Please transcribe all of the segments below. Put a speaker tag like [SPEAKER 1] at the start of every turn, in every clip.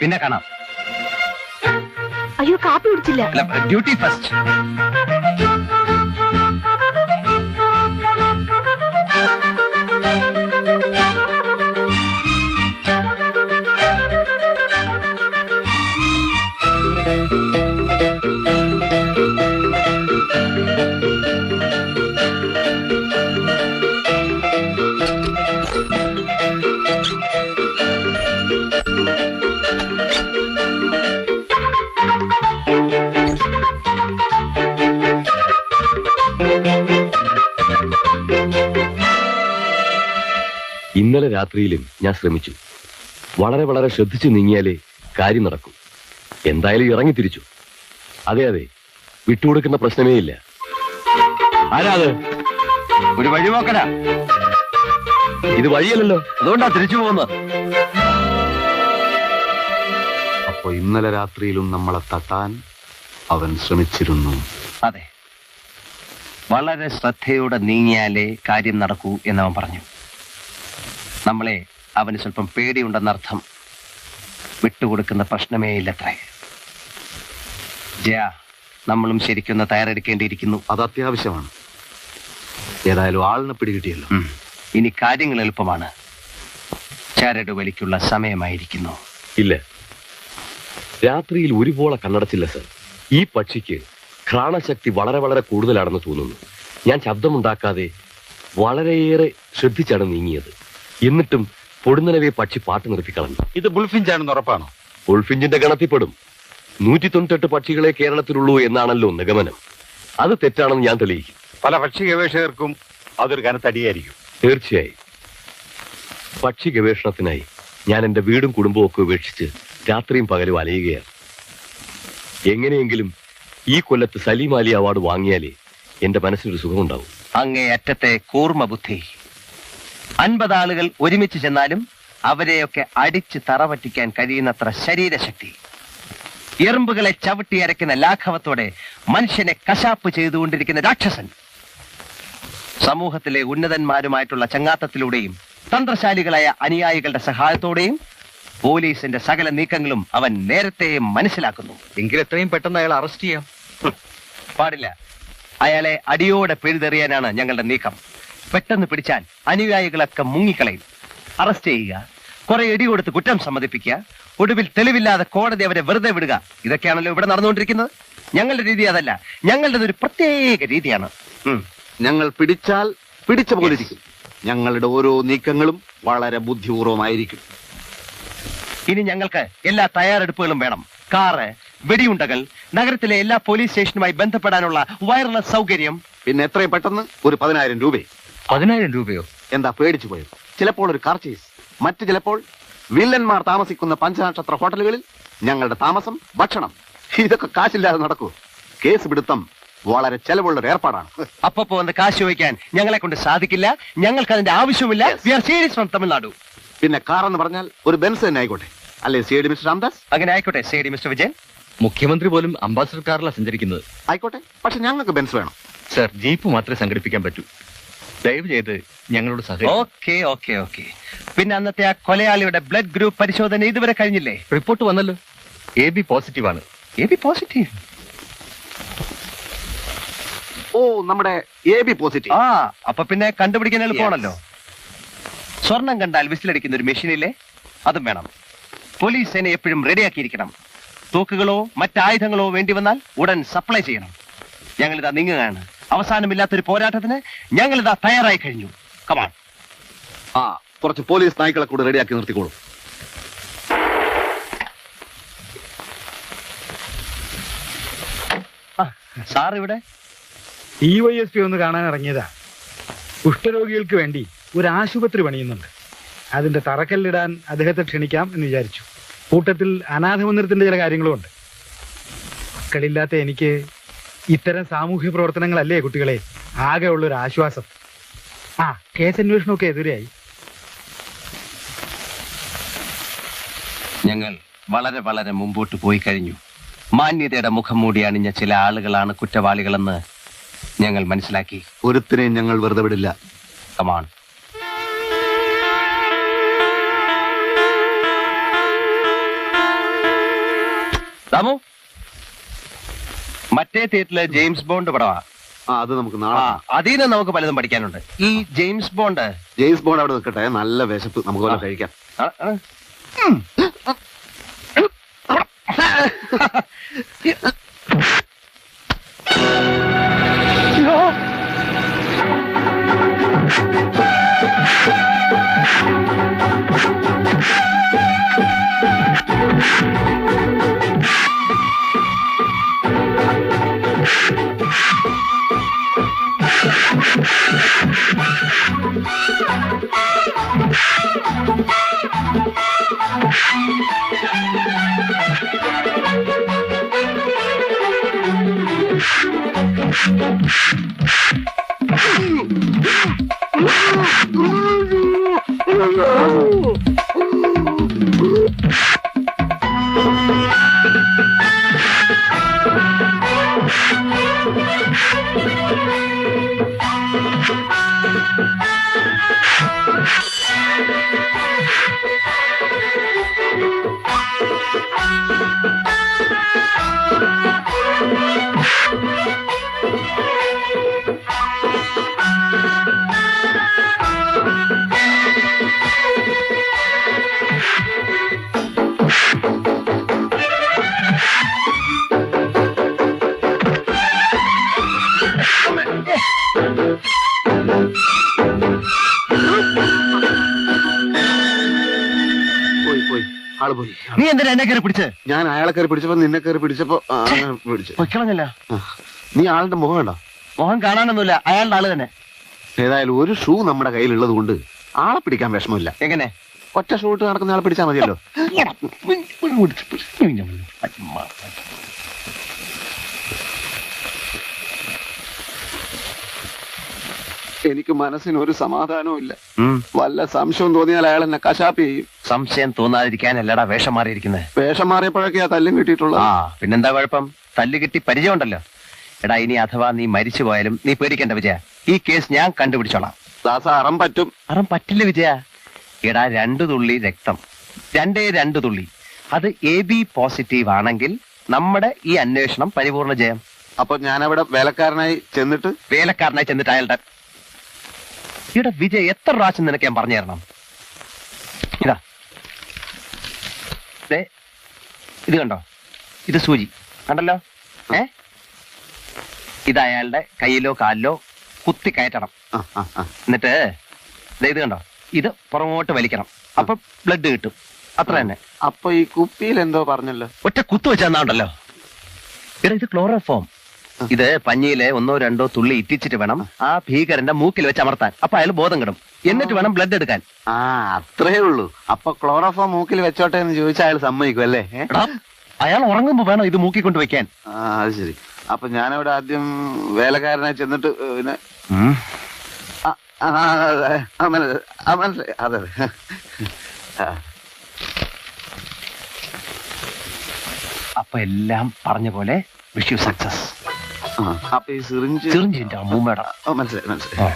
[SPEAKER 1] പിന്നെ കാണാം.
[SPEAKER 2] അയ്യോ കാപ്പി കുടിച്ചില്ല.
[SPEAKER 1] Duty first.
[SPEAKER 3] രാത്രിയിലും ഞാൻ ശ്രമിച്ചു. വളരെ വളരെ ശ്രദ്ധിച്ചു നീങ്ങിയാലേ കാര്യം നടക്കും. എന്തായാലും ഇറങ്ങി തിരിച്ചു. അതെ അതെ വിട്ടുകൊടുക്കുന്ന പ്രശ്നമേ ഇല്ല. ഒരു വഴി
[SPEAKER 1] ഒരു വഴിപോക്കനാ
[SPEAKER 3] ഇത് വഴിയല്ലല്ലോ.
[SPEAKER 1] അതുകൊണ്ടാ തിരിച്ചു പോകുന്നത്.
[SPEAKER 4] അപ്പൊ ഇന്നലെ രാത്രിയിലും നമ്മളെ തട്ടാൻ അവൻ ശ്രമിച്ചിരുന്നു.
[SPEAKER 1] അതെ. വളരെ ശ്രദ്ധയോടെ നീങ്ങിയാലേ കാര്യം നടക്കൂ എന്നവൻ പറഞ്ഞു. നമ്മളെ അവന് സ്വല്പം പേടിയുണ്ടെന്നർത്ഥം വിട്ടുകൊടുക്കുന്ന പ്രശ്നമേ ഇല്ലത്രേ. ജയ നമ്മളും ശരിക്കൊന്ന് തയ്യാറെടുക്കേണ്ടിയിരിക്കുന്നു.
[SPEAKER 4] അത് അത്യാവശ്യമാണ്. ഏതായാലും ആളിനെ പിടികിട്ടിയല്ലോ.
[SPEAKER 1] ഇനി കാര്യങ്ങൾ എളുപ്പമാണ്. ചരട് വലിക്കുള്ള സമയമായിരിക്കുന്നു.
[SPEAKER 3] ഇല്ല. രാത്രിയിൽ ഒരുപോലെ കണ്ണടച്ചില്ല സർ. ഈ പക്ഷിക്ക് ഘ്രാണശക്തി വളരെ വളരെ കൂടുതലാണെന്ന് തോന്നുന്നു. ഞാൻ ശബ്ദമുണ്ടാക്കാതെ വളരെയേറെ ശ്രദ്ധിച്ചാണ് നീങ്ങിയത്. എന്നിട്ടും പൊടുന്നനവേ പക്ഷി പാട്ട് നിർത്തിക്കളഞ്ഞു
[SPEAKER 4] ഇത് ബുൾഫിഞ്ചാണെന്ന് ഉറപ്പാണോ?
[SPEAKER 3] ബുൾഫിഞ്ചിന്റെ ഗണത്തിൽപ്പെടും. നൂറ്റി തൊണ്ണൂറ്റെട്ട് പക്ഷികളെ കേരളത്തിലുള്ളൂ എന്നാണല്ലോ നിഗമനം. അത് തെറ്റാണെന്ന് ഞാൻ തെളിയിക്കും.
[SPEAKER 4] പല പക്ഷി ഗവേഷകർക്കും അതൊരു കനത്തടിയായിരിക്കും.
[SPEAKER 3] തീർച്ചയായും. പക്ഷി ഗവേഷണത്തിനായി ഞാൻ എന്റെ വീടും കുടുംബവും ഒക്കെ ഉപേക്ഷിച്ച് രാത്രിയും പകലും അലയുകയാണ്. എങ്ങനെയെങ്കിലും ഈ കൊല്ലത്ത് സലീം അലി അവാർഡ് വാങ്ങിയാലേ എന്റെ മനസ്സിനൊരു സുഖമുണ്ടാവും.
[SPEAKER 1] അങ്ങേ അറ്റത്തെ കൂർമ്മ ബുദ്ധി. അൻപത് ആളുകൾ ഒരുമിച്ച് ചെന്നാലും അവരെയൊക്കെ അടിച്ച് തറപറ്റിക്കാൻ കഴിയുന്നത്ര ശരീരശക്തി. എറുമ്പുകളെ ചവിട്ടി അരയ്ക്കുന്ന ലാഘവത്തോടെ മനുഷ്യനെ കശാപ്പ് ചെയ്തുകൊണ്ടിരിക്കുന്ന രാക്ഷസൻ. സമൂഹത്തിലെ ഉന്നതന്മാരുമായിട്ടുള്ള ചങ്ങാത്തത്തിലൂടെയും തന്ത്രശാലികളായ അനുയായികളുടെ സഹായത്തോടെയും പോലീസിന്റെ സകല നീക്കങ്ങളും അവൻ നേരത്തെ മനസ്സിലാക്കുന്നു.
[SPEAKER 5] എങ്കിൽ എത്രയും പെട്ടെന്ന് അയാൾ അറസ്റ്റ് ചെയ്യാം.
[SPEAKER 1] പാടില്ല. അയാളെ അടിയോടെ പിഴുതെറിയാനാണ് ഞങ്ങളുടെ നീക്കം. പെട്ടെന്ന് പിടിച്ചാൽ അനുയായികളൊക്കെ മുങ്ങിക്കളയും. അറസ്റ്റ് ചെയ്യുക. കുറെ ഇടി കൊടുത്ത് കുറ്റം സമ്മതിപ്പിക്കുക. ഒടുവിൽ തെളിവില്ലാതെ കോടതി അവരെ വെറുതെ വിടുക. ഇതൊക്കെയാണല്ലോ ഇവിടെ നടന്നുകൊണ്ടിരിക്കുന്നത്. ഞങ്ങളുടെ രീതി അതല്ല. ഞങ്ങളുടെ ഒരു പ്രത്യേക രീതിയാണ്.
[SPEAKER 4] ഞങ്ങൾ പിടിച്ചാൽ പിടിച്ച പോലെ ഞങ്ങളുടെ ഓരോ നീക്കങ്ങളും വളരെ ബുദ്ധിപൂർവമായിരിക്കും.
[SPEAKER 1] ഇനി ഞങ്ങൾക്ക് എല്ലാ തയ്യാറെടുപ്പുകളും വേണം. കാറ് വെടിയുണ്ടകൾ നഗരത്തിലെ എല്ലാ പോലീസ് സ്റ്റേഷനുമായി ബന്ധപ്പെടാനുള്ള വയർലെസ് സൗകര്യം.
[SPEAKER 4] പിന്നെ എത്രയും പെട്ടെന്ന് ഒരു പതിനായിരം രൂപയും.
[SPEAKER 5] പതിനായിരം രൂപയോ?
[SPEAKER 4] എന്താ പേടിച്ചു പോയത് ചിലപ്പോൾ ഒരു കാർ ചേസ് മറ്റു ചിലപ്പോൾ വില്ലന്മാർ താമസിക്കുന്ന പഞ്ചനക്ഷത്ര ഹോട്ടലുകളിൽ ഞങ്ങളുടെ താമസം ഭക്ഷണം. ഇതൊക്കെ കാശില്ലാതെ നടക്കൂ കേസ് പിടുത്തം വളരെ ചെലവുള്ള ഒരു ഏർപ്പാടാണ്.
[SPEAKER 1] അപ്പൊ വന്ന് കാശ് ചോദിക്കാൻ ഞങ്ങളെ കൊണ്ട് സാധിക്കില്ല. ഞങ്ങൾക്ക് അതിന്റെ ആവശ്യമില്ല. We are serious from Tamil Nadu
[SPEAKER 4] പിന്നെ കാർ എന്ന് പറഞ്ഞാൽ ഒരു ബെൻസ് തന്നെ ആയിക്കോട്ടെ. അല്ലേ സി ഡി മിസ്റ്റർ രാംദാസ്?
[SPEAKER 1] അങ്ങനെ ആയിക്കോട്ടെ സി ഡി മിസ്റ്റർ വിജയൻ.
[SPEAKER 5] മുഖ്യമന്ത്രി പോലും അംബാസഡർ കാറിലാണ് സഞ്ചരിക്കുന്നത്.
[SPEAKER 4] ആയിക്കോട്ടെ പക്ഷെ ഞങ്ങൾക്ക് ബെൻസ് വേണം.
[SPEAKER 5] സർ ജീപ്പ് മാത്രമേ സംഘടിപ്പിക്കാൻ പറ്റൂ. ദയവ് ചെയ്ത് ഞങ്ങളോട് സഹായം
[SPEAKER 1] ഓക്കെ ഓക്കെ ഓക്കെ. പിന്നെ അന്നത്തെ ആ കൊലയാളിയുടെ ബ്ലഡ് ഗ്രൂപ്പ് പരിശോധന ഇതുവരെ കഴിഞ്ഞില്ലേ?
[SPEAKER 5] റിപ്പോർട്ട് വന്നല്ലോ. എ ബി പോസിറ്റീവ് ആണ്.
[SPEAKER 1] A B positive.
[SPEAKER 4] ഓ നമ്മുടെ എ ബി പോസിറ്റീവ്.
[SPEAKER 1] ആ അപ്പൊ പിന്നെ കണ്ടുപിടിക്കാൻ എളുപ്പമാണല്ലോ സ്വർണം കണ്ടാൽ വിസിലടിക്കുന്ന ഒരു മെഷീനില്ലേ? അതും വേണം. പോലീസ് സേന എപ്പോഴും റെഡിയാക്കിയിരിക്കണം. തോക്കുകളോ മറ്റായുധങ്ങളോ വേണ്ടി വന്നാൽ ഉടൻ സപ്ലൈ ചെയ്യണം. ഞങ്ങളിതാ നീങ്ങുകയാണ്. അവസാനമില്ലാത്തൊരു പോരാട്ടത്തിന് ഞങ്ങൾ ഇതാ തയ്യാറായി കഴിഞ്ഞു. കമാൺ
[SPEAKER 4] ആ കുറച്ച് പോലീസ് നായ്ക്കളെ കൂടെ റെഡിയാക്കി നിർത്തിക്കോളൂ.
[SPEAKER 1] സാർ ഇവിടെ?
[SPEAKER 6] ഡി വൈ എസ് പി ഒന്ന് കാണാൻ ഇറങ്ങിയതാ. കുഷ്ഠരോഗികൾക്ക് വേണ്ടി ഒരു ആശുപത്രി പണിയുന്നുണ്ട്. അതിന്റെ തറക്കല്ലിടാൻ അദ്ദേഹത്തെ ക്ഷണിക്കാം എന്ന് വിചാരിച്ചു. കൂട്ടത്തിൽ അനാഥ മന്ദിരത്തിന്റെ ചില കാര്യങ്ങളും ഉണ്ട് മക്കളില്ലാത്ത എനിക്ക് ഇത്തരം സാമൂഹ്യ പ്രവർത്തനങ്ങളല്ലേ കുട്ടികളെ? ആകെ ഉള്ളൊരു ആശ്വാസം. ആ കേസ് അന്വേഷണമൊക്കെ എതിരെയായി
[SPEAKER 1] ഞങ്ങൾ വളരെ വളരെ മുമ്പോട്ട് പോയി കഴിഞ്ഞു. മാന്യതയുടെ മുഖം മൂടി അണിഞ്ഞ ചില ആളുകളാണ് കുറ്റവാളികളെന്ന് ഞങ്ങൾ മനസ്സിലാക്കി.
[SPEAKER 4] ഒരുത്തിനെയും ഞങ്ങൾ വെറുതെ വിടില്ല.
[SPEAKER 1] കമാൺ ദാമു മറ്റേ തിയേറ്ററിലെ ജെയിംസ് ബോണ്ട് പടമാ
[SPEAKER 4] ആ അത് നമുക്ക്
[SPEAKER 1] ആ അതിൽ നിന്ന് നമുക്ക് പലതും പഠിക്കാനുണ്ട്. ഈ ജെയിംസ് ബോണ്ട്.
[SPEAKER 4] ജെയിംസ് ബോണ്ട് അവിടെ നിൽക്കട്ടെ നല്ല വിശപ്പ് നമുക്ക് വല്ല. കഴിക്കാം.
[SPEAKER 1] ആ, ആ.
[SPEAKER 4] ആൾ പോയി.
[SPEAKER 1] നീ എന്തിനാ എന്നെ കയറി പിടിച്ചേ?
[SPEAKER 4] ഞാൻ അയാളെ കയറി പിടിച്ചപ്പോ നിന്നെ കയറി പിടിച്ചപ്പോ ആ, അങ്ങനെ പിടിച്ചു.
[SPEAKER 1] പൊയ്ക്കളഞ്ഞല്ല
[SPEAKER 4] നീ ആളുടെ മുഖം കണ്ടോ?
[SPEAKER 1] മോഹൻ കാണാനൊന്നുമില്ല. അയാളുടെ ആൾ തന്നെ.
[SPEAKER 4] ഏതായാലും ഒരു ഷൂ നമ്മുടെ കയ്യിലുള്ളത് കൊണ്ട് ആളെ പിടിക്കാൻ വിഷമമില്ല.
[SPEAKER 1] എങ്ങനെ?
[SPEAKER 4] ഒറ്റ ഷൂ ഇട്ട് നടക്കുന്ന ആളെ പിടിച്ചാൽ മതിയല്ലോ. എനിക്ക് മനസ്സിന് ഒരു സമാധാനവും ഇല്ല വല്ല സംശയം തോന്നിയാൽ അയാൾ എന്നെ കശാപ്പ് ചെയ്യും.
[SPEAKER 1] സംശയം തോന്നാതിരിക്കാനല്ലടാ വേഷം മാറിയിരിക്കുന്നത്
[SPEAKER 4] വേഷം മാറിയപ്പോഴൊക്കെയാ തല്ലും കിട്ടിയിട്ടുള്ളത്.
[SPEAKER 1] ആ പിന്നെന്താ കുഴപ്പം? തല്ല് കിട്ടി പരിചയമുണ്ടല്ലോ. എടാ ഇനി അഥവാ നീ മരിച്ചു പോയാലും നീ പേടിക്കണ്ട വിജയ. ഈ കേസ് ഞാൻ കണ്ടുപിടിച്ചോളാം.
[SPEAKER 4] ദാസ അറം പറ്റും.
[SPEAKER 1] അറം പറ്റില്ല വിജയ. എടാ രണ്ടു തുള്ളി രക്തം. രണ്ടേ രണ്ടു തുള്ളി. അത് എ ബി പോസിറ്റീവ് ആണെങ്കിൽ നമ്മുടെ ഈ അന്വേഷണം പരിപൂർണ ജയം.
[SPEAKER 4] അപ്പൊ ഞാനവിടെ വേലക്കാരനായി ചെന്നിട്ട്
[SPEAKER 1] വേലക്കാരനായി ചെന്നിട്ട് അയാളുടെ ഇവിടെ വിജയ് എത്ര പ്രാവശ്യം നിനക്ക് ഞാൻ പറഞ്ഞു തരണം? ഇതാ. ഇത് കണ്ടോ? ഇത് സൂചി. കണ്ടല്ലോ? ഏ? ഇത് അയാളുടെ കയ്യിലോ കാലിലോ കുത്തി കയറ്റണം. എന്നിട്ട് ഇത് കണ്ടോ? ഇത് പുറമോട്ട് വലിക്കണം. അപ്പൊ ബ്ലഡ് കിട്ടും. അത്ര തന്നെ.
[SPEAKER 4] അപ്പൊ ഈ കുപ്പിയിൽ എന്തോ പറഞ്ഞല്ലോ?
[SPEAKER 1] ഒറ്റ കുത്തു വെച്ചാണ്ടല്ലോ ഉണ്ടല്ലോ? ഇത് ക്ലോറോഫോം ഇത് പഞ്ഞിയിലെ ഒന്നോ രണ്ടോ തുള്ളി ഇറ്റിച്ചിട്ട് വേണം ആ ഭീകരന്റെ മൂക്കിൽ വെച്ച് അമർത്താൻ. അപ്പൊ അയാൾ ബോധം കിടും. എന്നിട്ട് വേണം ബ്ലഡ് എടുക്കാൻ.
[SPEAKER 4] ആ അത്രേ ഉള്ളൂ. അപ്പൊ ക്ലോറോഫോം മൂക്കിൽ വെച്ചോട്ടെ എന്ന് ചോദിച്ചാൽ അയാൾ സമ്മതിക്കും അല്ലേ?
[SPEAKER 1] അയാൾ ഉറങ്ങുമ്പോ വേണം ഇത് മൂക്കി കൊണ്ട് വെക്കാൻ?
[SPEAKER 4] ആ അത് ശരി. അപ്പൊ ഞാനവിടെ ആദ്യം വേലക്കാരനെ ചെന്നിട്ട് പിന്നെ അതെ, മനസ്സിലായി,
[SPEAKER 1] അപ്പൊ എല്ലാം പറഞ്ഞ പോലെ വിഷ് യു സക്സസ്
[SPEAKER 4] അപ്പൊ ഈ സിറിഞ്ച്
[SPEAKER 1] ചെറിഞ്ചിന്റെ അമ്മൂമ്മയുടെ.
[SPEAKER 4] ഓ, മനസ്സിലായി മനസ്സിലായി.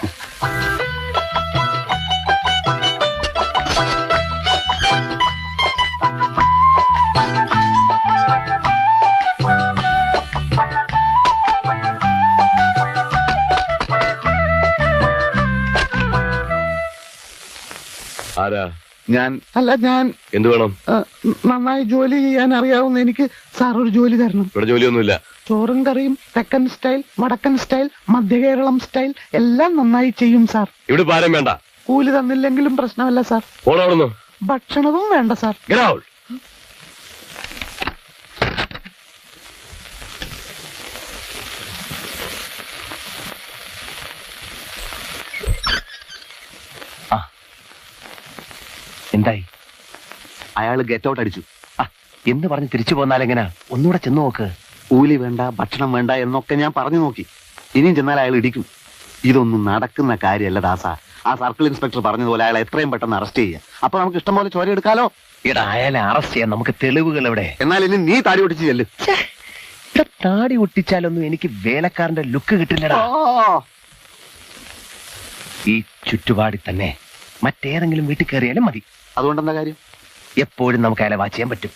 [SPEAKER 3] ആരാ?
[SPEAKER 4] ഞാൻ. അല്ല ഞാൻ.
[SPEAKER 3] എന്ത് വേണം?
[SPEAKER 4] ആ, നന്നായി ജോലി ചെയ്യാൻ അറിയാവുന്ന എനിക്ക് സാർ ഒരു ജോലി തരണം.
[SPEAKER 3] ഇവിടെ ജോലിയൊന്നുമില്ല.
[SPEAKER 4] ചോറും കറിയും തെക്കൻ സ്റ്റൈൽ വടക്കൻ സ്റ്റൈൽ മധ്യകേരളം സ്റ്റൈൽ എല്ലാം നന്നായി ചെയ്യും സാർ.
[SPEAKER 3] ഇവിടെ ഭാരം വേണ്ട.
[SPEAKER 4] കൂലി തന്നില്ലെങ്കിലും പ്രശ്നമല്ല സാർ. ഭക്ഷണവും വേണ്ട സാർ.
[SPEAKER 3] Get out.
[SPEAKER 1] എന്തായി?
[SPEAKER 4] അയാൾ ഗെറ്റ് ഔട്ട് അടിച്ചു.
[SPEAKER 1] എന്ന് പറഞ്ഞ് തിരിച്ചു പോന്നാലെങ്ങനെ? ഒന്നുകൂടെ ചെന്ന് നോക്ക്.
[SPEAKER 4] കൂലി വേണ്ട ഭക്ഷണം വേണ്ട എന്നൊക്കെ ഞാൻ പറഞ്ഞു നോക്കി. ഇനിയും ചെന്നാൽ അയാൾ ഇടിക്കും. ഇതൊന്നും നടക്കുന്ന കാര്യമല്ല ദാസ. ആ സർക്കിൾ ഇൻസ്പെക്ടർ പറഞ്ഞതുപോലെ അയാൾ എത്രയും പെട്ടെന്ന് അറസ്റ്റ് ചെയ്യുക. അപ്പൊ നമുക്ക് ഇഷ്ടം പോലെ ചോര എടുക്കാലോ?
[SPEAKER 1] എടാ അയാളെ അറസ്റ്റ് ചെയ്യാൻ നമുക്ക് തെളിവുകൾ എവിടെ?
[SPEAKER 4] എന്നാൽ ഇനി നീ താടി ഒട്ടിച്ച് ചെല്ല്.
[SPEAKER 1] താടി ഒട്ടിച്ചാലൊന്നും എനിക്ക് വേലക്കാരന്റെ ലുക്ക് കിട്ടില്ലടാ. ഈ ചുറ്റുപാടി തന്നെ മറ്റേതെങ്കിലും വീട്ടിൽ കയറിയാലും മതി.
[SPEAKER 4] അതുകൊണ്ടെന്താ കാര്യം?
[SPEAKER 1] എപ്പോഴും നമുക്ക് അയാളെ വാച്ച് ചെയ്യാൻ പറ്റും.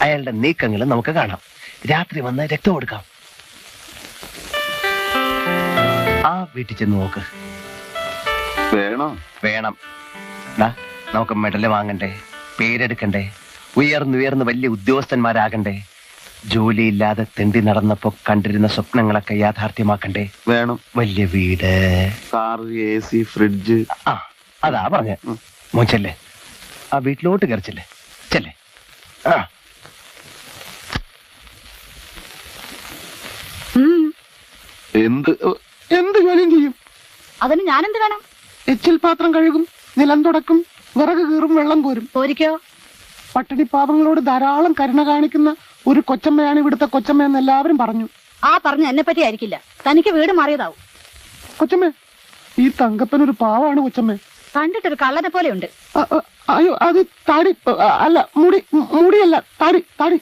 [SPEAKER 1] അയാളുടെ നീക്കങ്ങൾ നമുക്ക് കാണാം. രാത്രി വന്ന് രക്തം കൊടുക്കാം ആ വീട്ടിൽ ചെന്ന് നോക്ക്.
[SPEAKER 7] വേണോ?
[SPEAKER 1] വേണം. നമുക്ക് മെഡൽ വാങ്ങണ്ടേ പേരെടുക്കണ്ടേ ഉയർന്നുയർന്ന് വലിയ ഉദ്യോഗസ്ഥന്മാരാകണ്ടേ ജോലിയില്ലാതെ തെണ്ടി നടന്നപ്പോ കണ്ടിരുന്ന സ്വപ്നങ്ങളൊക്കെ യാഥാർത്ഥ്യമാക്കണ്ടേ.
[SPEAKER 7] വേണം.
[SPEAKER 1] വലിയ വീട്.
[SPEAKER 7] Car A C fridge.
[SPEAKER 1] ആ അതാ പറഞ്ഞേ. മോച്ചല്ലേ ആ വീട്ടിലോട്ട് കയറിച്ചല്ലേ ചെല്ലേ? ആ.
[SPEAKER 7] എന്ത് എന്ത് ജോലിയും ചെയ്യും?
[SPEAKER 2] അതിന് ഞാനെന്ത് വേണം?
[SPEAKER 4] എച്ചിൽ പാത്രം കഴുകും നിലം തുടക്കും വിറക് കീറും വെള്ളം കോരും.
[SPEAKER 2] പോരിക്കോ
[SPEAKER 4] പട്ടിണി പാപങ്ങളോട് ധാരാളം കരുണ കാണിക്കുന്ന ഒരു കൊച്ചമ്മയാണ് ഇവിടുത്തെ കൊച്ചമ്മ എന്ന് എല്ലാവരും പറഞ്ഞു.
[SPEAKER 2] ആ പറഞ്ഞ എന്നെ പറ്റി ആയിരിക്കില്ല. തനിക്ക് വീട് മാറിയതാവും.
[SPEAKER 4] കൊച്ചമ്മ ഈ തങ്കപ്പൻ ഒരു പാവാണ് കൊച്ചമ്മ.
[SPEAKER 2] കണ്ടിട്ടൊരു കള്ളനെ പോലെ
[SPEAKER 4] അ, അയ്യോ അത് താടി അല്ല മുടി മുടിയല്ല താടി താടി.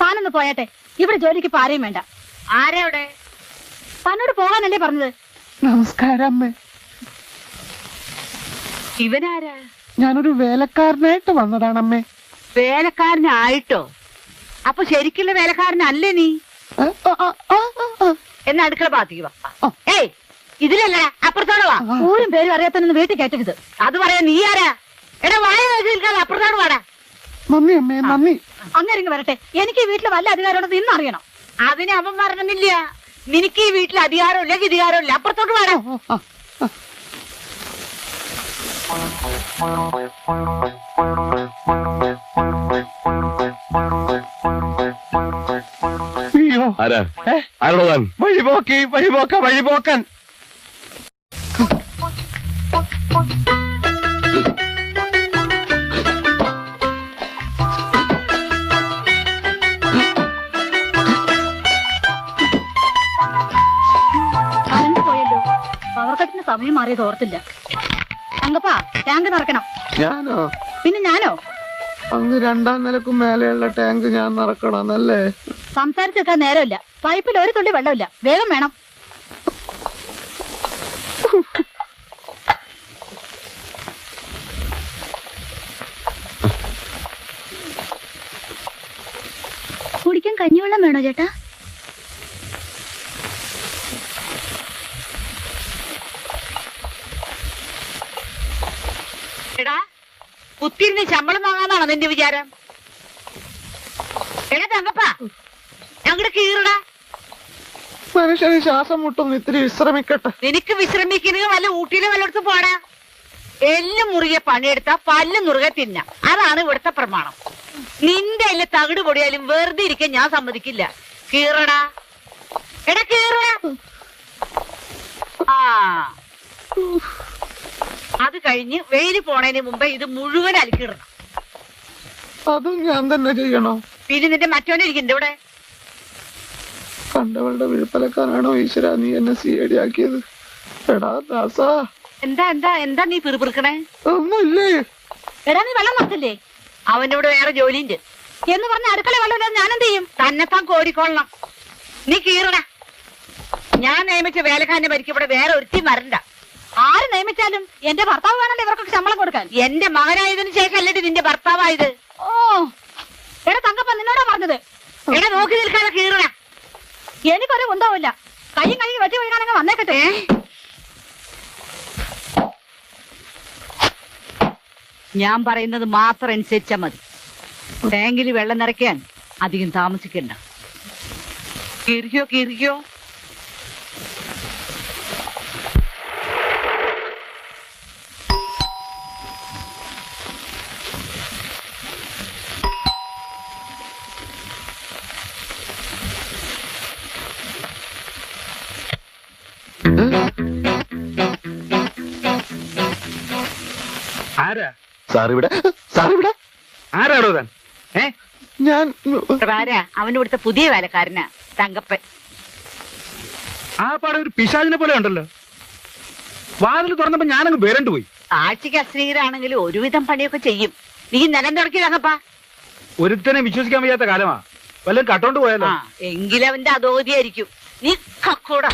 [SPEAKER 2] താനൊന്ന് പോയാട്ടെ. ഇവിടെ ജോലിക്ക് പാരയും വേണ്ട. ആരാ അവിടെ? തന്നോട് പോകാനല്ലേ പറഞ്ഞത്?
[SPEAKER 4] നമസ്കാരം അമ്മേ.
[SPEAKER 8] ഇവനാരാ?
[SPEAKER 4] ഞാനൊരു വേലക്കാരനായിട്ട് വന്നതാണ് അമ്മേ.
[SPEAKER 8] വേലക്കാരനായിട്ടോ? അപ്പൊ ശരിക്കുള്ള വേലക്കാരനല്ലേ നീ? എന്നാ അടുക്കള ഭാഗത്തേക്ക് വാ. ഏയ് ഇതിലല്ല? അപ്പുറത്തോടെ വാ.
[SPEAKER 2] ഊരും പേരും അറിയാത്തന്നെ വീട്ടിൽ കേട്ടരുത്
[SPEAKER 8] അത് പറയാ നീ ആരാ? എടാ വായ നിൽക്കാതെ അപ്പുറത്തോട് വാടാ.
[SPEAKER 4] മമ്മി അമ്മേ മമ്മി
[SPEAKER 2] അങ്ങനെ വരട്ടെ. എനിക്ക് വീട്ടിലെ വീട്ടിൽ വല്ല അധികാരമുണ്ടെന്ന് ഇന്ന് അറിയണം.
[SPEAKER 8] അതിന് അവൻ പറഞ്ഞില്ല നിനക്ക് ഈ വീട്ടിൽ അധികാരമില്ല ഗതികാരമില്ല അപ്പുറത്തോട്ട് ഇല്ല
[SPEAKER 4] ആ, ആ.
[SPEAKER 1] അയ്യോ
[SPEAKER 3] ആരാ? ആരോടാൻ
[SPEAKER 1] വഴിപോക്കി വഴിപോക്ക വഴിപോക്കൻ.
[SPEAKER 2] സമയം മാറിയത് ഓർത്തില്ല. തങ്കപ്പാ ടാങ്ക് നിറക്കണം
[SPEAKER 4] ഞാനോ?
[SPEAKER 2] പിന്നെ ഞാനോ?
[SPEAKER 4] അങ്ങ് രണ്ടാം നിലക്കും മേലെയുള്ള ടാങ്ക് ഞാൻ നിറക്കണമെന്നല്ലേ?
[SPEAKER 2] സംസാരിച്ചു വെക്കാൻ നേരമില്ല. പൈപ്പിൽ ഒരു തുള്ളി വെള്ളമില്ല. വേഗം വേണം. കുടിക്കാൻ കഞ്ഞിവെള്ളം വേണോ ചേട്ടാ
[SPEAKER 8] എടാ കുത്തിരുന്ന് ശമ്പളം വാങ്ങാന്നാണോ നിന്റെ വിചാരം? എടാ തങ്കപ്പാ ഞങ്ങളുടെ കീറടാ.
[SPEAKER 4] മനുഷ്യന് ശ്വാസം മുട്ടുന്നു ഇത്തിരി വിശ്രമിക്കട്ടെ.
[SPEAKER 8] നിനക്ക് വിശ്രമിക്കണെങ്കിൽ വല്ല ഊട്ടിയിലും വല്ലയിടത്തും പോടാ. എല്ലും മുറുകെ പണിയെടുത്താ പല്ലും മുറുകെ തിന്ന. അതാണ് ഇവിടുത്തെ പ്രമാണം. നിന്റെ എല്ല തകിട് പൊടിയാലും വെറുതെ ഇരിക്കാൻ ഞാൻ സമ്മതിക്കില്ല. കീറടാ. എടാ കീറടാ. ആ. അത് കഴിഞ്ഞ് വെയിൽ പോണതിന് മുമ്പേ ഇത് മുഴുവൻ അലക്കിടണം
[SPEAKER 4] അതും ഞാൻ തന്നെ ചെയ്യണോ?
[SPEAKER 8] പിന്നെ നിന്റെ മറ്റോനെ ഇരിക്കണ്ട ഇവിടെ.
[SPEAKER 4] കണ്ടവളുടെ വിഴുപ്പലക്കാരാണോ ഈശ്വര നീ എന്നെ സീഡിയാക്കിയത്? എടാ ദാസാ.
[SPEAKER 8] എന്താ എന്താ എന്താ നീ പിറുപിറുക്കണേ?
[SPEAKER 4] ഒന്നുമില്ലേ?
[SPEAKER 2] എടാ നീ വെള്ളം നോക്കില്ലേ
[SPEAKER 8] അവന്റെ ഇവിടെ വേറെ ജോലിയുണ്ട്.
[SPEAKER 2] എന്ന് പറഞ്ഞ അടുക്കള വെള്ളമില്ലാതെ ഞാൻ എന്ത് ചെയ്യും?
[SPEAKER 8] തന്നെത്താൻ കോരിക്കൊള്ളണം. നീ കീറണ. ഞാൻ നിയമിച്ച വേലക്കാരനെ മരിക്കും. ഇവിടെ വേറെ ഒരുത്തി വരണ്ട.
[SPEAKER 2] ആര് നിയമിച്ചാലും എന്റെ ഭർത്താവ് വേണല്ലോ ഇവർക്കൊക്കെ ശമ്പളം കൊടുക്കാൻ.
[SPEAKER 8] എന്റെ മകനായതിനു ശേഷം അല്ലേ നിന്റെ ഭർത്താവായത്.
[SPEAKER 2] ഓ എടാ തങ്കപ്പ നിന്നോടാ പറഞ്ഞത്.
[SPEAKER 8] എടാ നോക്കി നിൽക്കാതെ കീറണ.
[SPEAKER 2] എനിക്കൊരു കുന്തവുമില്ല. കയ്യും കഴുകി വെട്ടി വീഴാണെങ്കിൽ വന്നേക്കട്ടെ.
[SPEAKER 8] ഞാൻ പറയുന്നത് മാത്രം അനുസരിച്ചാ മതി. ടാങ്കിൽ വെള്ളം നിറയ്ക്കാൻ അധികം താമസിക്കണ്ട. കീറിക്കോ കീറിക്കോ.
[SPEAKER 6] ആരാ?
[SPEAKER 7] സാർ ഇവിടെ സാർ ഇവിടെ
[SPEAKER 6] ആരാടോ താൻ ഏ?
[SPEAKER 4] ഞാൻ
[SPEAKER 8] ആരാ അവൻ ഇവിടുത്തെ പുതിയ വേലക്കാരനാ തങ്കപ്പൻ.
[SPEAKER 6] ആ പാടെ ഒരു പിശാചിനെ പോലെ ഉണ്ടല്ലോ. വാതിൽ തുറന്നപ്പോ ഞാനങ്ങ് പേരണ്ട് പോയി.
[SPEAKER 8] ആഴ്ചക്ക് അശ്രീകരാണെങ്കിലും ഒരുവിധം പണിയൊക്കെ ചെയ്യും. നീ നിലം തുടക്കി തങ്കപ്പാ
[SPEAKER 6] ഒരുത്തനെ വിശ്വസിക്കാൻ വയ്യാത്ത കാലമാ. വല്ലതും കട്ടോണ്ട് പോയാലോ?
[SPEAKER 8] എങ്കിലവന്റെ അതോധിയായിരിക്കും നീ കക്കൂടാ.